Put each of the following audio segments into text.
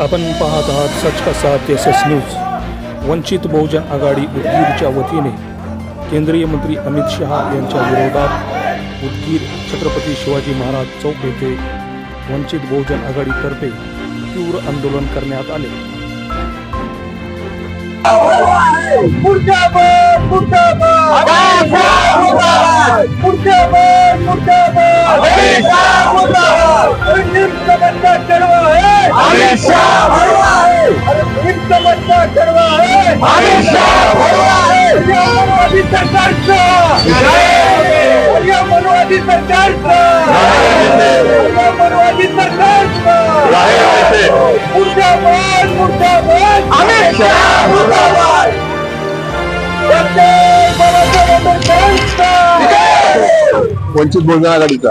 आपण पाहत आहात Sach ka Saath S S news Vanchit Bahujan Aghadi उदगीरच्या वतीने केंद्रीय मंत्री अमित शहा यांच्या विरोधात उदगीर छत्रपती शिवाजी महाराज चौक येथे वंचित बहुजन आघाडीतर्फे तीव्र आंदोलन करण्यात आले मनवादी सरकारचा या मनवादी सरकारचा मनवादी सरकारचा मुर्दाबाद मुर्दाबाद मुर्दाबाद वंचित बहुजन आघाडीचा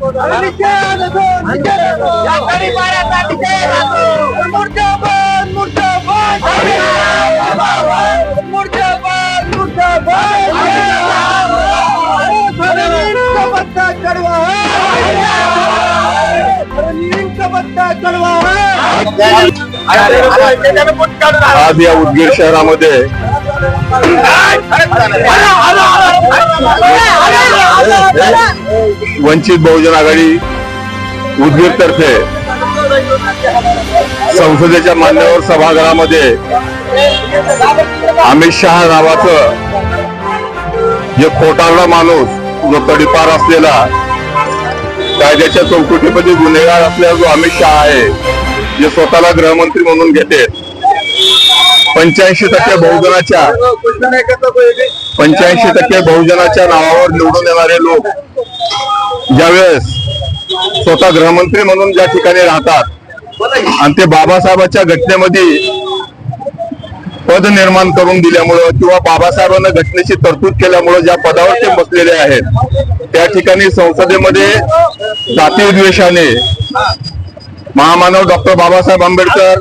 अरे निषेध असो, निषेध असो. या तरी पाराचा निषेध असो. अरे मुर्दाबाद मुर्दाबाद मुर्दाबाद मुर्दाबाद अरे नीम आज या उदगीर शहरामध्ये वंचित बहुजन आघाडी उदगीरतर्फे संसदेच्या मान्यवर सभागृहामध्ये अमित शहा नावाचं जे खोटारडा माणूस जो तडीपार असलेला कायद्याच्या चौकटीमध्ये गुन्हेगार असलेला जो अमित शहा आहे जे स्वतःला गृहमंत्री म्हणून घेते. पंच्याऐंशी टक्के बहुजनाच्या पंच्याऐंशी टक्के बहुजनाच्या नावावर निवडून येणारे लोक ज्यावेळेस स्वतः गृहमंत्री म्हणून ज्या ठिकाणी राहतात आणि ते बाबासाहेबांच्या घटनेमध्ये पद निर्माण करून दिल्यामुळं किंवा बाबासाहेबांना घटनेची तरतूद केल्यामुळं ज्या पदावर ते बसलेले आहेत त्या ठिकाणी संसदेमध्ये जातीय द्वेषाने महामानव डॉक्टर बाबासाहेब आंबेडकर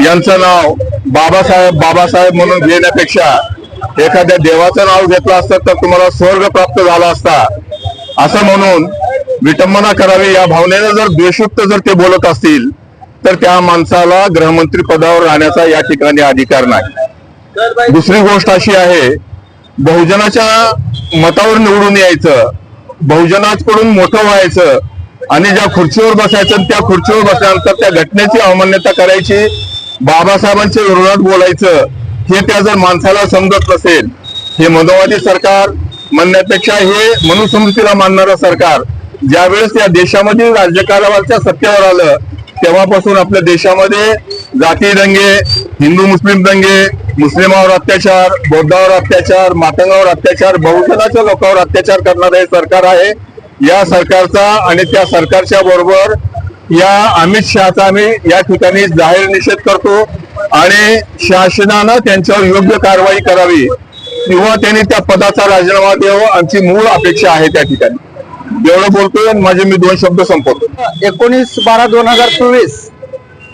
यांचं नाव बाबासाहेब बाबासाहेब म्हणून घेण्यापेक्षा एखाद्या देवाचं नाव घेतलं असतं तर तुम्हाला स्वर्ग प्राप्त झाला असता. असं म्हणून विटंबना करावी या भावनेनं जर द्वेषयुक्त जर ते बोलत असतील तर त्या माणसाला गृहमंत्री पदावर राहण्याचा या ठिकाणी अधिकार नाही. दुसरी गोष्ट अशी आहे बहुजनाच्या मतावर निवडून यायचं बहुजनाकडून मोठं व्हायचं आणि ज्या खुर्चीवर बसायचं त्या खुर्चीवर बसल्यानंतर त्या घटनेची अवमान्यता करायची बाबासाहेबांच्या विरोधात बोलायचं हे त्या जर माणसाला समजत नसेल हे मनोवादी सरकार म्हणण्यापेक्षा हे मनुस्मृतीला मानणारं सरकार ज्यावेळेस या देशामधील राज्यकारभारच्या सत्तेवर आलं तेव्हापासून आपल्या देशामध्ये जाती दंगे हिंदू मुस्लिम दंगे मुस्लिमावर अत्याचार बौद्धावर अत्याचार मातंगावर अत्याचार बहुजनाच्या लोकांवर अत्याचार करणारं हे सरकार आहे. या सरकारचा आणि त्या सरकारच्या बरोबर या अमित शहाचा आम्ही या ठिकाणी जाहीर निषेध करतो. आणि शासनानं त्यांच्यावर योग्य कारवाई करावी किंवा त्यांनी त्या पदाचा राजीनामा द्यावा आमची मूळ अपेक्षा आहे त्या ठिकाणी. एवढं बोलतोय माझे मी दोन शब्द संपवतो. एकोणीस बारा दोन हजार चोवीस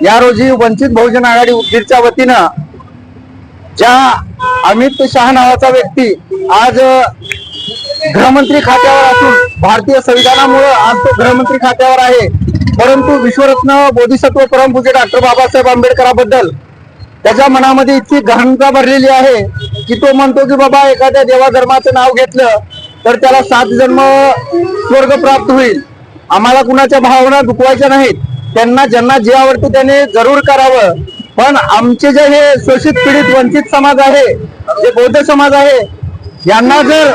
या रोजी वंचित बहुजन आघाडी उदगीरच्या वतीनं ज्या अमित शहा नावाचा व्यक्ती आज गृहमंत्री खात्यावर असून भारतीय संविधानामुळे आज तो गृहमंत्री खात्यावर आहे. परंतु विश्वरत्न बोधिसत्व परमपूजे डॉक्टर बाबासाहेब आंबेडकराबद्दल त्याच्या मनामध्ये इतकी गहनता भरलेली आहे की तो म्हणतो की बाबा एखाद्या देवा धर्माचं नाव घेतलं तर त्याला सात जन्म स्वर्ग प्राप्त होईल. आम्हाला कुणाच्या भावना दुखवायच्या नाहीत. त्यांना ज्यांना जे आवडतं त्याने जरूर करावं. पण आमचे जे हे शोषित पीडित वंचित समाज आहे जे बौद्ध समाज आहे यांना जर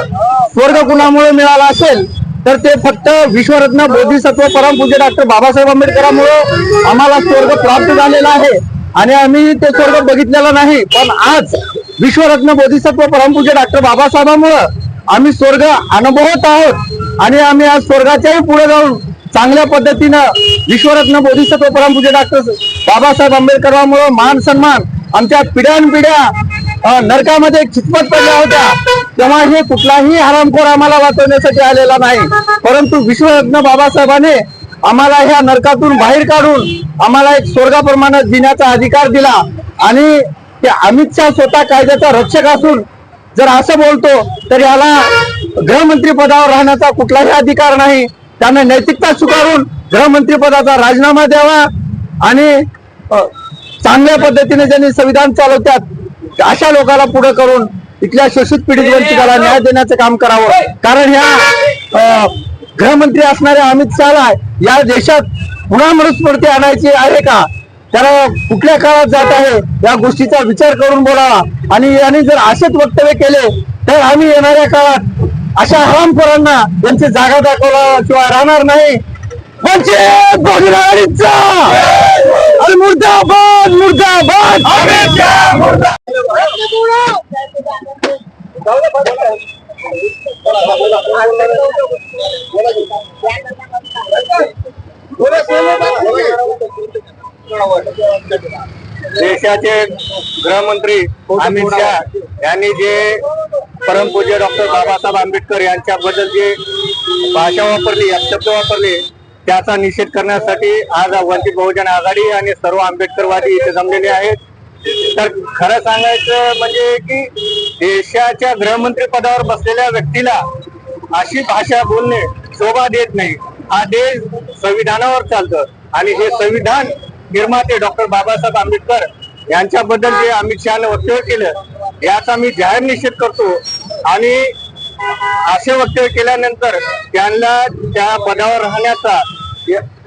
स्वर्ग कुणामुळे मिळाला असेल तर ते फक्त विश्वरत्न बोधिसत्व परमपूज्य डॉक्टर बाबासाहेब आंबेडकरांमुळे आम्हाला स्वर्ग प्राप्त झालेला आहे. आणि आम्ही ते स्वर्ग बघितलेला नाही पण आज विश्वरत्न बोधिसत्व परमपूज्य डॉक्टर बाबासाहेबांमुळं आम्ही स्वर्ग अनुभवत आहोत आणि आम्ही आज स्वर्गाच्याही पुढे जाऊन चांगल्या पद्धतीनं विश्वरत्न बोधिसत्व परमपूज्य डॉक्टर बाबासाहेब आंबेडकरांमुळे मान सन्मान आमच्या पिढ्यानपिढ्या नरकामध्ये चितपट पडल्या होत्या. तेव्हा हे कुठलाही हरामखोर आम्हाला वाचवण्यासाठी आलेला नाही. परंतु विश्वरत्न बाबासाहेबांनी आम्हाला ह्या नरकातून बाहेर काढून आम्हाला एक स्वर्गाप्रमाणे जिण्याचा अधिकार दिला. आणि ते अमित शहा स्वतः कायद्याचा रक्षक असून जर असं बोलतो तर याला गृहमंत्री पदावर राहण्याचा कुठलाही अधिकार नाही. त्याने नैतिकता स्वीकारून गृहमंत्री पदाचा राजीनामा द्यावा आणि चांगल्या पद्धतीने ज्यांनी संविधान चालवतात अशा लोकांना पुढे करून इथल्या शोषित पीडित वंचिताला न्याय देण्याचं काम करावं. कारण ह्या गृहमंत्री असणाऱ्या अमित शहाला या देशात पुन्हा मनुस्मृती आणायची आहे का? त्याला कुठल्या काळात जात आहे? या गोष्टीचा विचार करून बोलावा. आणि यांनी जर असेच वक्तव्य केले तर आम्ही येणाऱ्या काळात अशा हरामखोरांना त्यांची जागा दाखवल्याशिवाय राहणार नाही. वंचित बहुजन आघाडीचा आणि मुर्दाबाद! मुर्दाबाद! देशाचे गृहमंत्री अमित शहा यांनी जे परमपूज्य डॉक्टर बाबासाहेब आंबेडकर यांच्याबद्दल जे भाषा वापरली शब्द वापरले त्याचा निषेध करण्यासाठी आज वंचित बहुजन आघाडी आणि सर्व आंबेडकरवादी इथे जमलेले आहेत. तर खरं सांगायचं म्हणजे की देशाच्या गृहमंत्री पदावर बसलेल्या व्यक्तीला अशी भाषा बोलणे शोभा देत नाही. हा देश संविधानावर चालतं आणि हे संविधान निर्माते डॉक्टर बाबासाहेब आंबेडकर यांच्याबद्दल जे अमित शहाने वक्तव्य केलं याचा मी जाहीर निषेध करतो. आणि असे वक्तव्य केल्यानंतर त्यांना त्या पदावर राहण्याचा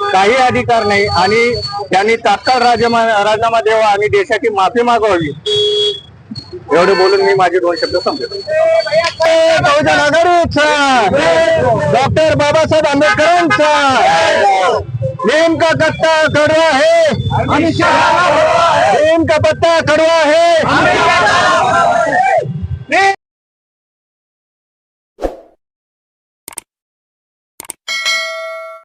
काही अधिकार नाही. आणि त्यांनी तात्काळ राजीनामा राजीनामा द्यावा आणि देशाची माफी मागवावी एवढे बोलून मी माझे दोन शब्द संपले बहुजन आघाडीचा डॉक्टर बाबासाहेब आंबेडकरांचा. नेमका कट्टा कडवा आहे नेमका पत्ता कडवा आहे